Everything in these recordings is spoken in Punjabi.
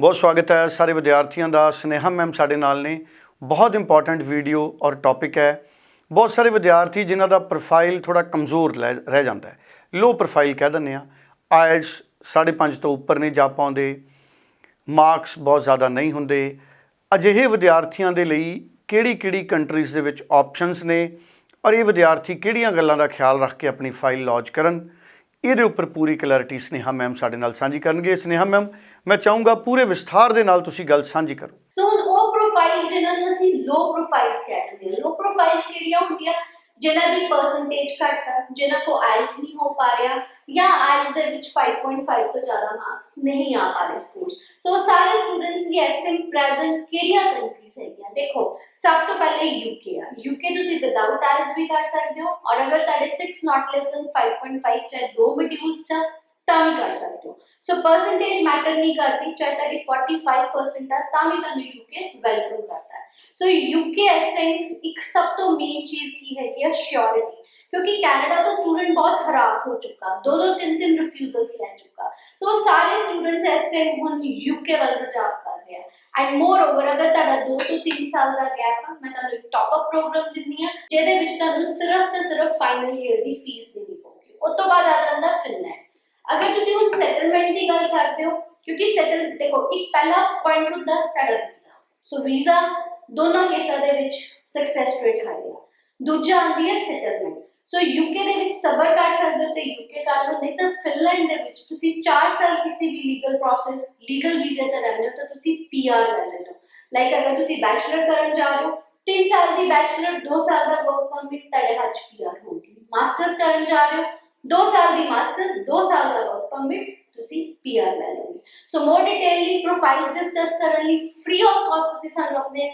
ਬਹੁਤ ਸਵਾਗਤ ਹੈ ਸਾਰੇ ਵਿਦਿਆਰਥੀਆਂ ਦਾ, ਸਨੇਹਾ ਮੈਮ ਸਾਡੇ ਨਾਲ ਨੇ। ਬਹੁਤ ਇੰਪੋਰਟੈਂਟ ਵੀਡੀਓ ਔਰ ਟੌਪਿਕ ਹੈ। ਬਹੁਤ ਸਾਰੇ ਵਿਦਿਆਰਥੀ ਜਿਨ੍ਹਾਂ ਦਾ ਪ੍ਰੋਫਾਈਲ ਥੋੜਾ ਕਮਜ਼ੋਰ ਲੈ- ਰਹਿ ਜਾਂਦਾ ਹੈ। ਲੋ ਪ੍ਰੋਫਾਈਲ ਕਹਿ ਦਿੰਦੇ ਆ ਆਇਲਸ 5.5 ਤੋਂ ਉੱਪਰ ਨਹੀਂ ਜਾ ਪਾਉਂਦੇ। ਮਾਰਕਸ ਬਹੁਤ ਜ਼ਿਆਦਾ ਨਹੀਂ ਹੁੰਦੇ। ਅਜਿਹੇ ਵਿਦਿਆਰਥੀਆਂ ਦੇ ਲਈ ਕਿਹੜੀ-ਕਿਹੜੀ ਕੰਟਰੀਜ਼ ਦੇ ਵਿੱਚ ਆਪਸ਼ਨਸ ਨੇ? ਔਰ ਇਹ ਵਿਦਿਆਰਥੀ ਕਿਹੜੀਆਂ ਗੱਲਾਂ ਦਾ ਖਿਆਲ ਰੱਖ ਕੇ ਆਪਣੀ ਫਾਈਲ ਲੌਂਚ ਕਰਨ? ਇਹਦੇ ਉੱਪਰ ਪੂਰੀ ਕਲੈਰਿਟੀ ਸਨੇਹਾ ਮੈਮ ਸਾਡੇ ਨਾਲ ਸਾਂਝੀ ਕਰਨਗੇ। ਸਨੇਹਾ ਮੈਮ ਮੈਂ ਚਾਹੂੰਗਾ ਪੂਰੇ ਵਿਸਥਾਰ ਦੇ ਨਾਲ ਤੁਸੀਂ ਗੱਲ ਸਾਂਝੀ ਕਰੋ। ਸੋ ਹੁਣ ਉਹ ਪ੍ਰੋਫਾਈਲਸ ਜਿਨ੍ਹਾਂ ਨੂੰ ਅਸੀਂ ਲੋ ਪ੍ਰੋਫਾਈਲਸ ਕਹਿੰਦੇ ਹਾਂ ਲੋ ਪ੍ਰੋਫਾਈਲਸ ਕਿਹੜੀਆਂ ਹੁੰਦੀਆਂ? ਜਿਨ੍ਹਾਂ ਦੀ ਪਰਸੈਂਟੇਜ ਘੱਟ ਹੈ ਜਿਨ੍ਹਾਂ ਕੋ ਆਇਲਸ ਨਹੀਂ ਹੋ ਪਾ ਰਿਹਾ ਜਾਂ ਆਇਲਸ ਦੇ ਵਿੱਚ 5.5 ਤੋਂ ਜ਼ਿਆਦਾ ਮਾਰਕਸ ਨਹੀਂ ਆ ਪਾ ਰਹੇ ਸਕੂਲਸ ਸੋ ਸਾਰੇ ਸਟੂਡੈਂਟਸ ਦੀ ਇਸ ਪ੍ਰੈਜ਼ੈਂਟ ਕਿਹੜੀਆਂ ਕੰਟਰੀਜ਼ ਹੈਗੀਆਂ? ਦੇਖੋ, ਸਭ ਤੋਂ ਪਹਿਲੇ ਯੂਕੇ ਆ। ਯੂਕੇ ਤੁਸੀਂ ਵਿਦਆਊਟ ਆਇਲਸ ਵੀ ਕਰ ਸਕਦੇ ਹੋ ਔਰ ਅਗਰ ਤੁਹਾਡੇ 6 ਨਾਟ ਲੈਸ ਦੈਨ 5.5 ਚਾਹੇ ਦੋ ਮੋਡਿਊਲਸ ਚ ਤਾਂ ਵੀ ਕਰ ਸਕਦੇ ਹੋ। ਸੋ ਪਰਸੈਂਟੇਜ ਮੈਟਰ ਨਹੀਂ ਕਰਦੀ ਚਾਹੇ ਤੁਹਾਡੀ 45% ਹੈ ਤਾਂ ਵੀ ਤੁਹਾਨੂੰ ਯੂਕੇ ਵੈਲਕਮ ਕਰਦਾ ਹੈ ਸੋ ਯੂਕੇ ਇਸ ਟਾਈਮ ਇੱਕ ਸਭ ਤੋਂ ਮੇਨ ਚੀਜ਼ ਕੀ ਹੈ ਕਿ ਸ਼ਿਓਰਿਟੀ ਕਿਉਂਕਿ ਕੈਨੇਡਾ ਦਾ ਸਟੂਡੈਂਟ ਬਹੁਤ ਹਰਾਸ ਹੋ ਚੁੱਕਾ ਦੋ ਦੋ ਤਿੰਨ ਤਿੰਨ ਰਿਫਿਊਜ਼ਲਸ ਲੈ ਚੁੱਕਾ ਸੋ ਸਾਰੇ ਸਟੂਡੈਂਟਸ ਇਸ ਟਾਈਮ ਹੁਣ ਯੂਕੇ ਵੱਲ ਰੁਝਾਨ ਕਰ ਰਹੇ ਆ ਐਂਡ ਮੋਰ ਓਵਰ ਅਗਰ ਤੁਹਾਡਾ 2 ਤੋਂ 3 ਸਾਲ ਦਾ ਗੈਪ ਹੈ ਮੈਂ ਤੁਹਾਨੂੰ ਇੱਕ ਟਾਪ ਅਪ ਪ੍ਰੋਗਰਾਮ ਦਿੰਦੀ ਆ ਜਿਹਦੇ ਵਿੱਚ ਤੁਹਾਨੂੰ ਸਿਰਫ ਤੇ ਸਿਰਫ ਫਾਈਨਲ ਈਅਰ ਦੀ ਫੀਸ ਦੇਣੀ ਪਊਗੀ ਉਸ ਤੋਂ ਬਾਅਦ ਆ ਜਾਂਦਾ ਫਿਨਲੈਂਡ ਅਗਰ ਤੁਸੀਂ ਹੁਣ ਸੈਟਲਮੈਂਟ ਦੀ ਗੱਲ ਕਰਦੇ ਹੋ, ਕਿਉਂਕਿ ਸੈਟਲ ਦੇਖੋ, ਇੱਕ ਪਹਿਲਾ ਪੁਆਇੰਟ ਹੁੰਦਾ ਤੁਹਾਡਾ ਵੀਜ਼ਾ ਸੋ ਵੀਜ਼ਾ ਦੋਨੋਂ ਕੇਸਾਂ ਦੇ ਵਿੱਚ ਸਕਸੈਸ ਰੇਟ ਹਾਈ ਹੈ ਦੂਜਾ ਆਉਂਦੀ ਹੈ ਸੈਟਲਮੈਂਟ ਸੋ ਯੂਕੇ ਦੇ ਵਿੱਚ ਸਬਰ ਕਰ ਸਕਦੇ ਹੋ ਤੇ ਯੂਕੇ ਕਰ ਲਓ, ਨਹੀਂ ਤਾਂ ਫਿਨਲੈਂਡ ਦੇ ਵਿੱਚ ਤੁਸੀਂ 4 ਸਾਲ ਕਿਸੇ ਵੀ ਲੀਗਲ ਪ੍ਰੋਸੈਸ ਲੀਗਲ ਵੀਜ਼ੇ ਤੇ ਰਹਿੰਦੇ ਹੋ ਤਾਂ ਤੁਸੀਂ ਪੀਆਰ ਲੈ ਲੈਂਦੇ ਹੋ। ਲਾਈਕ ਅਗਰ ਤੁਸੀਂ ਬੈਚਲਰ ਕਰਨ ਜਾ ਰਹੇ ਹੋ 3 ਸਾਲ ਦੀ ਬੈਚਲਰ 2 ਸਾਲ ਦਾ ਵਰਕ ਪਰਮਿਟ ਤੁਹਾਡੇ ਹੱਥ 'ਚ ਪੀਆਰ ਹੋਊਗੀ। ਮਾਸਟਰਸ ਕਰਨ ਜਾ ਰਹੇ ਹੋ 2 ਸਾਲ ਦੀ ਮਾਸਟਰਸ 2 ਸਾਲ ਦਾ ਵਰਕ ਪਰਮਿਟ ਤੁਸੀਂ ਪੀਆਰ ਲੈ ਲਓਗੇ। ਸੋ ਮੋਰ ਡਿਟੇਲਲੀ ਪ੍ਰੋਫਾਈਲਸ ਡਿਸਕਸ ਕਰਨ ਲਈ ਫ੍ਰੀ ਆਫ ਕਾਸਟ ਤੁਸੀਂ ਸਾਨੂੰ ਆਪਣੇ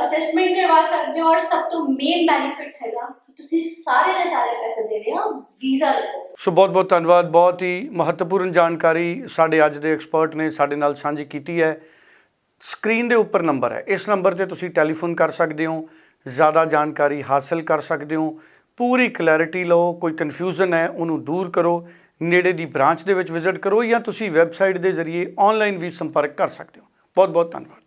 ਅਸੈਸਮੈਂਟ ਕਰਵਾ ਸਕਦੇ ਹੋ ਔਰ ਸਭ ਤੋਂ ਮੇਨ ਬੈਨੀਫਿਟ ਹੈਗਾ ਤੁਸੀਂ ਸਾਰੇ ਦੇ ਸਾਰੇ ਪੈਸੇ ਦੇਣੇ ਆ ਵੀਜ਼ਾ ਲੱਗੋ ਸੋ ਬਹੁਤ ਬਹੁਤ ਧੰਨਵਾਦ। ਬਹੁਤ ਹੀ ਮਹੱਤਵਪੂਰਨ ਜਾਣਕਾਰੀ ਸਾਡੇ ਅੱਜ ਦੇ ਐਕਸਪਰਟ ਨੇ ਸਾਡੇ ਨਾਲ ਸਾਂਝੀ ਕੀਤੀ ਹੈ। ਸਕਰੀਨ ਦੇ ਉੱਪਰ ਨੰਬਰ ਹੈ। ਇਸ ਨੰਬਰ ਤੇ ਤੁਸੀਂ ਟੈਲੀਫੋਨ ਕਰ ਸਕਦੇ ਹੋ, ਜ਼ਿਆਦਾ ਜਾਣਕਾਰੀ ਹਾਸਲ ਕਰ ਸਕਦੇ ਹੋ। ਪੂਰੀ ਕਲੈਰਿਟੀ ਲਓ, ਕੋਈ ਕਨਫਿਊਜ਼ਨ ਹੈ, ਉਹਨੂੰ ਦੂਰ ਕਰੋ, ਨੇੜੇ ਦੀ ਬ੍ਰਾਂਚ ਦੇ ਵਿੱਚ ਵਿਜ਼ਿਟ ਕਰੋ ਜਾਂ ਤੁਸੀਂ ਵੈਬਸਾਈਟ ਦੇ ਜ਼ਰੀਏ ਆਨਲਾਈਨ ਵੀ ਸੰਪਰਕ ਕਰ ਸਕਦੇ ਹੋ। ਬਹੁਤ ਬਹੁਤ ਧੰਨਵਾਦ।